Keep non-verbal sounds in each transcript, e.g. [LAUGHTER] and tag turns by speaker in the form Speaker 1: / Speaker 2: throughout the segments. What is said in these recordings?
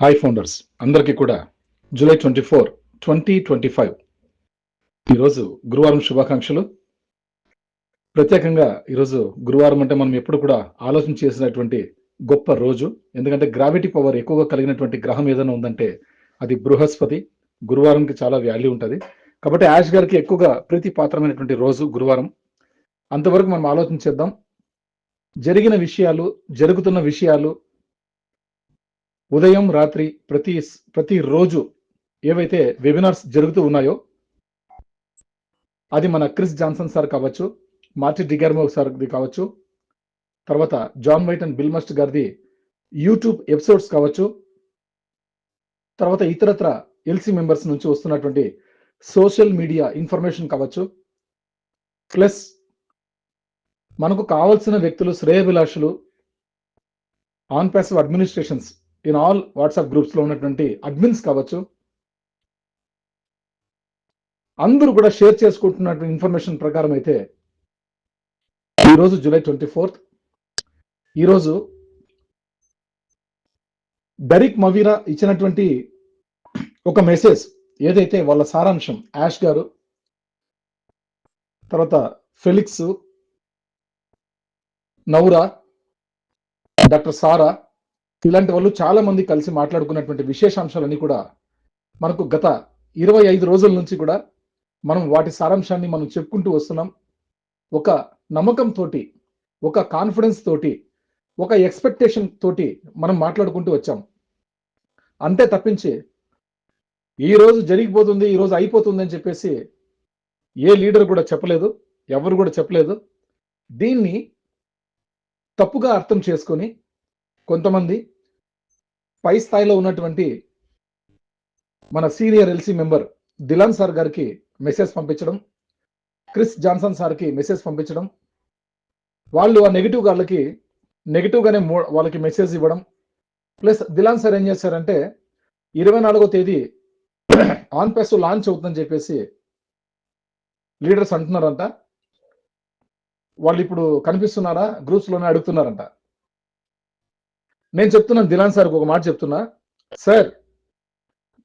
Speaker 1: Hi founders అందరికీ కూడా July twenty four twenty twenty five ఈరోజు గురువారం శుభాకాంక్షలు. ప్రత్యేకంగా ఈరోజు గురువారం అంటే మనం ఎప్పుడు కూడా ఆలోచన చేసినటువంటి గొప్ప రోజు. ఎందుకంటే గ్రావిటీ పవర్ ఎక్కువగా కలిగినటువంటి గ్రహం ఏదైనా ఉందంటే అది బృహస్పతి. గురువారంకి చాలా వాల్యూ ఉంటుంది. కాబట్టి యాష్ గారికి ఎక్కువగా ప్రీతి పాత్రమైనటువంటి రోజు గురువారం. అంతవరకు మనం ఆలోచన చేద్దాం. జరిగిన విషయాలు జరుగుతున్న విషయాలు ఉదయం రాత్రి ప్రతి ప్రతి రోజు ఏవైతే వెబినార్స్ జరుగుతూ ఉన్నాయో అది మన క్రిస్ జాన్సన్ సార్ కావచ్చు మార్టి డిగార్మో సార్ది కావచ్చు తర్వాత John White and Bill Must గారిది యూట్యూబ్ ఎపిసోడ్స్ కావచ్చు తర్వాత ఇతరత్ర ఎల్సీ మెంబర్స్ నుంచి వస్తున్నటువంటి సోషల్ మీడియా ఇన్ఫర్మేషన్ కావచ్చు ప్లస్ మనకు కావాల్సిన వ్యక్తులు శ్రేయభిలాషులు ONPASSIVE administrations in all WhatsApp గ్రూప్స్లో ఉన్నటువంటి అడ్మిన్స్ కావచ్చు. అందరూ కూడా షేర్ చేసుకుంటున్నటువంటి ఇన్ఫర్మేషన్ ప్రకారం అయితే ఈరోజు జూలై ట్వంటీ ఫోర్త్ ఈరోజు డెరిక్ మవీరా ఇచ్చినటువంటి ఒక మెసేజ్ ఏదైతే వాళ్ళ సారాంశం యాష్ గారు తర్వాత ఫెలిక్స్ నౌరా డాక్టర్ సారా ఇలాంటి వాళ్ళు చాలా మంది కలిసి మాట్లాడుకున్నటువంటి విశేషాంశాలన్నీ కూడా మనకు గత ఇరవై ఐదు రోజుల నుంచి కూడా మనం వాటి సారాంశాన్ని మనం చెప్పుకుంటూ వస్తున్నాం. ఒక నమ్మకం తోటి ఒక కాన్ఫిడెన్స్ తోటి ఒక ఎక్స్పెక్టేషన్ తోటి మనం మాట్లాడుకుంటూ వచ్చాం. అంతే తప్పించి ఈ రోజు జరిగిపోతుంది ఈ రోజు అయిపోతుంది అని చెప్పేసి ఏ లీడర్ కూడా చెప్పలేదు ఎవరు కూడా చెప్పలేదు. దీన్ని తప్పుగా అర్థం చేసుకొని కొంతమంది పై స్థాయిలో ఉన్నటువంటి మన senior LC member Dylan sir గారికి మెసేజ్ పంపించడం క్రిస్ జాన్సన్ సార్కి మెసేజ్ పంపించడం వాళ్ళు ఆ నెగిటివ్ వాళ్ళకి నెగిటివ్గానే వాళ్ళకి మెసేజ్ ఇవ్వడం ప్లస్ దిలాన్ సార్ ఏం చేశారంటే ఇరవై నాలుగో తేదీ [CLEARS THROAT] ఆన్ పెస్ లాంచ్ అవుతుందని చెప్పేసి లీడర్స్ అంటున్నారంట. వాళ్ళు ఇప్పుడు కనిపిస్తున్నారా? గ్రూప్స్లోనే అడుగుతున్నారంట. నేను చెప్తున్నాను దిలాన్ సార్ ఒక మాట చెప్తున్నా. సార్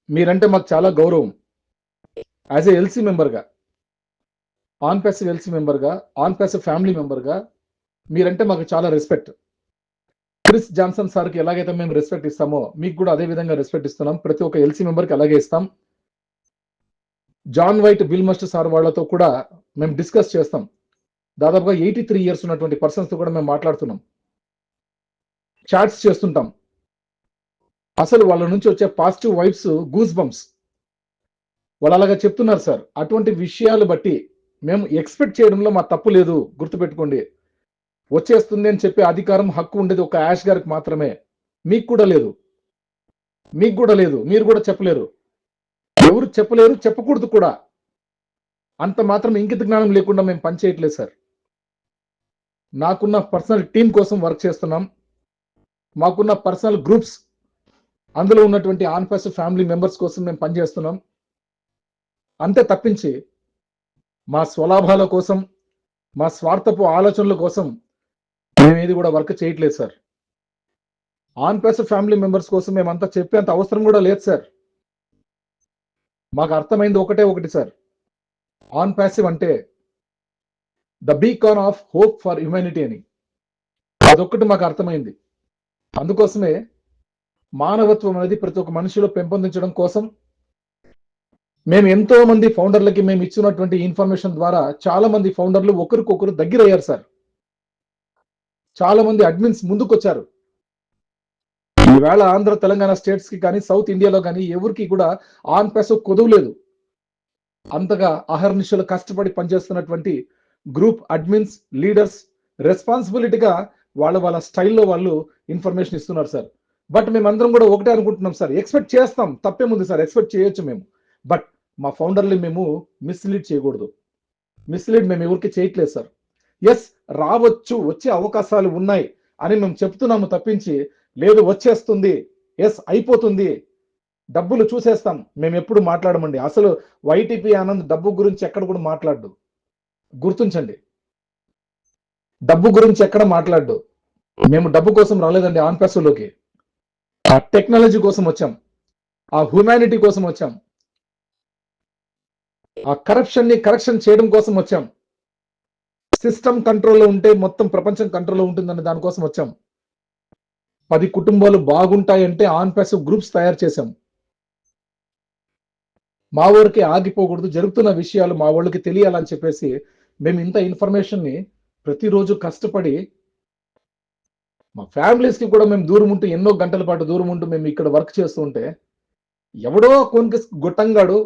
Speaker 1: మీరంటే మాకు చాలా గౌరవం. యాజ్ ఏ ఎల్సీ మెంబర్గా ఆన్ ప్యాసివ్ ఎల్సీ మెంబర్గా ఆన్ ప్యాసివ్ ఫ్యామిలీ మెంబర్గా మీరంటే మాకు చాలా రెస్పెక్ట్. క్రిస్ జాన్సన్ సార్కి ఎలాగైతే మేము రెస్పెక్ట్ ఇస్తామో మీకు కూడా అదే విధంగా రెస్పెక్ట్ ఇస్తున్నాం. ప్రతి ఒక్క ఎల్సీ మెంబర్కి అలాగే ఇస్తాం. John White Bill Must sir వాళ్ళతో కూడా మేము డిస్కస్ చేస్తాం. దాదాపుగా ఎయిటీ త్రీ ఇయర్స్ ఉన్నటువంటి పర్సన్స్తో కూడా మేము మాట్లాడుతున్నాం. చాట్స్ చేస్తుంటాం. అసలు వాళ్ళ నుంచి వచ్చే పాజిటివ్ వైబ్స్ గూస్ బంప్స్ వాళ్ళు అలాగా చెప్తున్నారు సార్. అటువంటి విషయాలు బట్టి మేము ఎక్స్పెక్ట్ చేయడంలో మా తప్పు లేదు గుర్తుపెట్టుకోండి. వచ్చేస్తుంది అని చెప్పే అధికారం హక్కు ఉండేది ఒక యాష్ గారికి మాత్రమే. మీకు కూడా లేదు. మీకు కూడా లేదు. మీరు కూడా చెప్పలేరు. ఎవరు చెప్పలేరు చెప్పకూడదు కూడా. అంత మాత్రం ఇంకిత జ్ఞానం లేకుండా మేము పనిచేయట్లేదు సార్. నాకున్న పర్సనల్ టీం కోసం వర్క్ చేస్తున్నాం. మాకున్న పర్సనల్ గ్రూప్స్ అందులో ఉన్నటువంటి ఆన్పాస్ ఫ్యామిలీ మెంబర్స్ కోసం మేము పనిచేస్తున్నాం. అంతే తప్పించి మా స్వలాభాల కోసం మా స్వార్థపు ఆలోచనల కోసం మేము ఏది కూడా వర్క్ చేయట్లేదు sir. ONPASSIVE family members కోసం మేమంతా చెప్పేంత అవసరం కూడా లేదు సార్. మాకు అర్థమైంది ఒకటే ఒకటి సార్. ఆన్ ప్యాసివ్ అంటే the beacon of hope for humanity అని. అదొక్కటి మాకు అర్థమైంది. అందుకోసమే మానవత్వం అనేది ప్రతి ఒక్క మనిషిలో పెంపొందించడం కోసం మేము ఎంతో మంది ఫౌండర్లకి మేము ఇచ్చినటువంటి ఇన్ఫర్మేషన్ ద్వారా చాలా మంది ఫౌండర్లు ఒకరికొకరు దగ్గరయ్యారు సార్. చాలా మంది అడ్మిన్స్ ముందుకొచ్చారు. ఈవేళ ఆంధ్ర తెలంగాణ స్టేట్స్కి కానీ సౌత్ ఇండియాలో కానీ ఎవరికి కూడా ఆన్ పెసో కుదవలేదు. అంతగా అహర్నిశలు కష్టపడి పనిచేస్తున్నటువంటి గ్రూప్ అడ్మిన్స్ లీడర్స్ రెస్పాన్సిబిలిటీగా వాళ్ళ వాళ్ళ స్టైల్లో వాళ్ళు ఇన్ఫర్మేషన్ ఇస్తున్నారు సార్. బట్ మేమందరం కూడా ఒకటే అనుకుంటున్నాం సార్ ఎక్స్పెక్ట్ చేస్తాం తప్పేముంది సార్ ఎక్స్పెక్ట్ చేయొచ్చు మేము. బట్ మా ఫౌండర్ని మేము మిస్లీడ్ చేయకూడదు. మిస్లీడ్ మేము ఎవరికి చేయట్లేదు సార్. ఎస్ రావచ్చు వచ్చే అవకాశాలు ఉన్నాయి అని మేము చెప్తున్నాము తప్పించి లేదు వచ్చేస్తుంది ఎస్ అయిపోతుంది. డబ్బులు చూసేస్తాం. మేము ఎప్పుడు మాట్లాడమండి. అసలు వైటీపీ ఆనంద్ డబ్బు గురించి ఎక్కడ కూడా మాట్లాడు గుర్తుంచండి. డబ్బు గురించి ఎక్కడ మాట్లాడు మేము డబ్బు కోసం రాలేదండి ఆన్లోకి ఆ టెక్నాలజీ కోసం వచ్చాం. ఆ హ్యూమానిటీ కోసం వచ్చాం. ఆ కరప్షన్ని కరెక్షన్ చేయడం కోసం వచ్చాం. సిస్టమ్ కంట్రోల్లో ఉంటే మొత్తం ప్రపంచం కంట్రోల్లో ఉంటుందని దానికోసం వచ్చాం. పది కుటుంబాలు బాగుంటాయంటే ఆన్ ప్యాసివ్ గ్రూప్స్ తయారు చేశాం. మా ఊరికి ఆగిపోకూడదు జరుగుతున్న విషయాలు మా వాళ్ళకి తెలియాలని చెప్పేసి మేము ఇంత ఇన్ఫర్మేషన్ని ప్రతిరోజు కష్టపడి మా ఫ్యామిలీస్కి కూడా మేము దూరం ఉంటూ ఎన్నో గంటల పాటు దూరం ఉంటూ మేము ఇక్కడ వర్క్ చేస్తూ ఉంటే ఎవడో కొనికి గొట్టంగాడు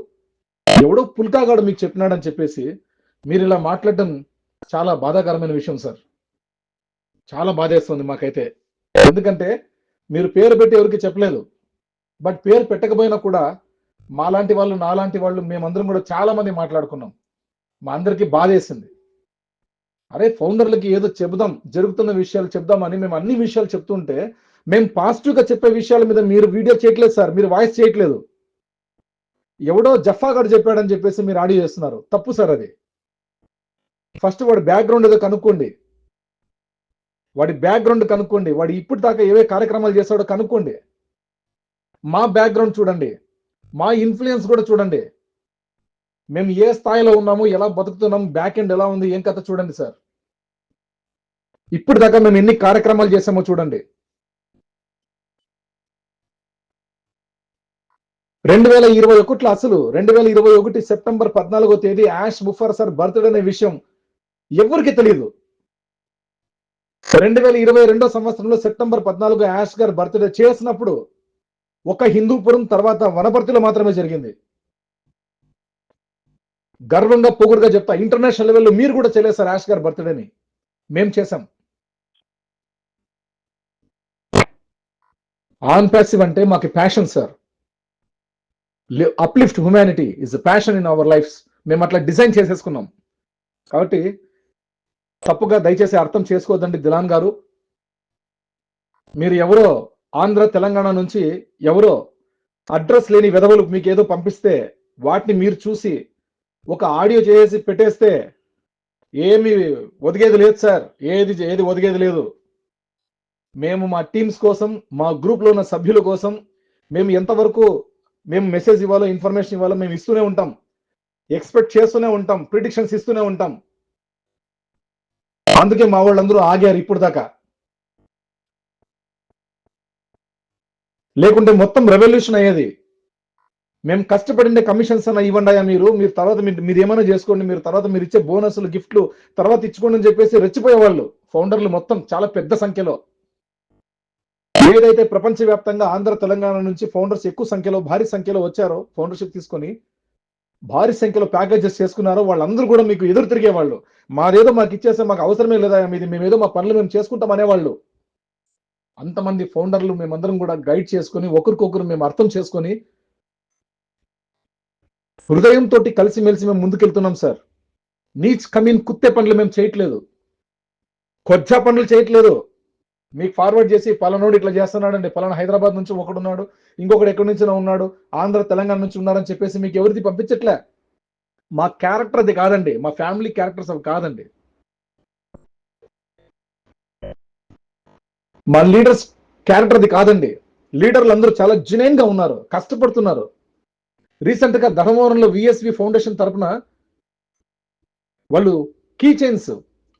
Speaker 1: ఎవడో పుల్కాగాడు మీకు చెప్పినాడని చెప్పేసి మీరు ఇలా మాట్లాడడం చాలా బాధాకరమైన విషయం సార్. చాలా బాధేస్తుంది మాకైతే. ఎందుకంటే మీరు పేరు పెట్టి ఎవరికి చెప్పలేదు. బట్ పేరు పెట్టకపోయినా కూడా మాలాంటి వాళ్ళు నాలాంటి వాళ్ళు మేమందరం కూడా చాలా మంది మాట్లాడుకున్నాం. మా అందరికీ బాధేసింది. అరే ఫౌండర్లకి ఏదో చెబుదాం జరుగుతున్న విషయాలు చెప్దామని మేము అన్ని విషయాలు చెప్తుంటే మేము పాజిటివ్గా చెప్పే విషయాల మీద మీరు వీడియో చేయట్లేదు సార్ మీరు వాయిస్ చేయట్లేదు. ఎవడో జఫా గారు చెప్పాడని చెప్పేసి మీరు ఆడియో చేస్తున్నారు. తప్పు సార్ అది. ఫస్ట్ వాడి బ్యాక్గ్రౌండ్ ఏదో కనుక్కోండి. వాడి బ్యాక్గ్రౌండ్ కనుక్కోండి. వాడు ఇప్పుడు దాకా ఏవే కార్యక్రమాలు చేస్తాడో కనుక్కోండి. మా బ్యాక్గ్రౌండ్ చూడండి. మా ఇన్ఫ్లుయెన్స్ కూడా చూడండి. మేము ఏ స్థాయిలో ఉన్నాము ఎలా బతుకుతున్నాం బ్యాక్ ఎండ్ ఎలా ఉంది ఏం కథ చూడండి సార్. ఇప్పుడు దాకా మేము ఎన్ని కార్యక్రమాలు చేసామో చూడండి. రెండు వేల ఇరవై ఒకటిలో అసలు రెండు వేల ఇరవై ఒకటి సెప్టెంబర్ పద్నాలుగో తేదీ యాష్ బుఫర్ సార్ బర్త్డే అనే విషయం ఎవరికి తెలియదు. రెండు వేల ఇరవై రెండో సంవత్సరంలో సెప్టెంబర్ పద్నాలుగు యాష్ గారు బర్త్డే చేసినప్పుడు ఒక హిందూపురం తర్వాత వనపర్తిలో మాత్రమే జరిగింది. గర్వంగా పొగురుగా చెప్తా ఇంటర్నేషనల్ లెవెల్లో మీరు కూడా చేయలేదు సార్ యాష్ గారి బర్త్డేని మేం చేశాం. ఆన్ ప్యాసివ్ అంటే మాకు passion sir. Uplift humanity is passion in our lifes మేము అట్లా డిజైన్ చేసేసుకున్నాం. కాబట్టి తప్పుగా దయచేసి అర్థం చేసుకోవద్దండి దిలాన్ గారు. మీరు ఎవరో ఆంధ్ర తెలంగాణ నుంచి ఎవరో అడ్రస్ లేని విధవలు మీకు ఏదో పంపిస్తే వాటిని మీరు చూసి ఒక ఆడియో చేసి పెట్టేస్తే ఏమి ఒదిగేది లేదు సార్. ఏది ఏది ఒదిగేది లేదు. మేము మా టీమ్స్ కోసం మా గ్రూప్లో ఉన్న సభ్యుల కోసం మేము ఎంతవరకు మేము మెసేజ్ ఇవ్వాలో ఇన్ఫర్మేషన్ ఇవ్వాలో మేము ఇస్తూనే ఉంటాం. ఎక్స్పెక్ట్ చేస్తూనే ఉంటాం ప్రిడిక్షన్స్ ఇస్తూనే ఉంటాం. అందుకే మా వాళ్ళందరూ ఆగారు ఇప్పుడు దాకా. లేకుంటే మొత్తం రెవల్యూషన్ అయ్యేది. మేము కష్టపడిండే కమిషన్స్ అన్న ఇవ్వండి మీరు? మీరు తర్వాత మీరు మీరు ఏమైనా చేసుకోండి మీరు తర్వాత మీరు ఇచ్చే బోనస్లు గిఫ్ట్లు తర్వాత ఇచ్చుకోండి అని చెప్పేసి రెచ్చిపోయేవాళ్ళు. ఫౌండర్లు మొత్తం చాలా పెద్ద సంఖ్యలో. ఏదైతే ప్రపంచవ్యాప్తంగా ఆంధ్ర తెలంగాణ నుంచి ఫౌండర్స్ ఎక్కువ సంఖ్యలో భారీ సంఖ్యలో వచ్చారో ఫౌండర్షిప్ తీసుకొని భారీ సంఖ్యలో ప్యాకేజెస్ చేసుకున్నారో వాళ్ళందరూ కూడా మీకు ఎదురు తిరిగే వాళ్ళు మాదేదో మాకు ఇచ్చేస్తే మాకు అవసరమే లేదా మీది? మేమేదో మా పనులు మేము చేసుకుంటాం అనేవాళ్ళు. అంతమంది ఫౌండర్లు మేమందరం కూడా గైడ్ చేసుకొని ఒకరికొకరు మేము అర్థం చేసుకొని హృదయంతో కలిసిమెలిసి మేము ముందుకెళ్తున్నాం సార్. నీచ్ కమీన్ కుత్తే పనులు మేము చేయట్లేదు. కొజ్జా పనులు చేయట్లేదు. మీకు ఫార్వర్డ్ చేసి పలానోడు ఇట్లా చేస్తున్నాడండి. పలానా హైదరాబాద్ నుంచి ఒకడున్నాడు ఇంకొకటి ఎక్కడి నుంచి ఉన్నాడు ఆంధ్ర తెలంగాణ నుంచి ఉన్నారని చెప్పేసి మీకు ఎవరిది పంపించట్లే? మా క్యారెక్టర్ అది కాదండి. మా ఫ్యామిలీ క్యారెక్టర్స్ అవి కాదండి. మా లీడర్స్ క్యారెక్టర్ అది కాదండి. లీడర్లు అందరూ చాలా జునైన్గా ఉన్నారు కష్టపడుతున్నారు. రీసెంట్గా ధర్మవరంలో విఎస్వి ఫౌండేషన్ తరఫున వాళ్ళు key chains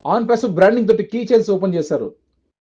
Speaker 1: on pass branding తోటి కీ చైన్స్ ఓపెన్ చేశారు.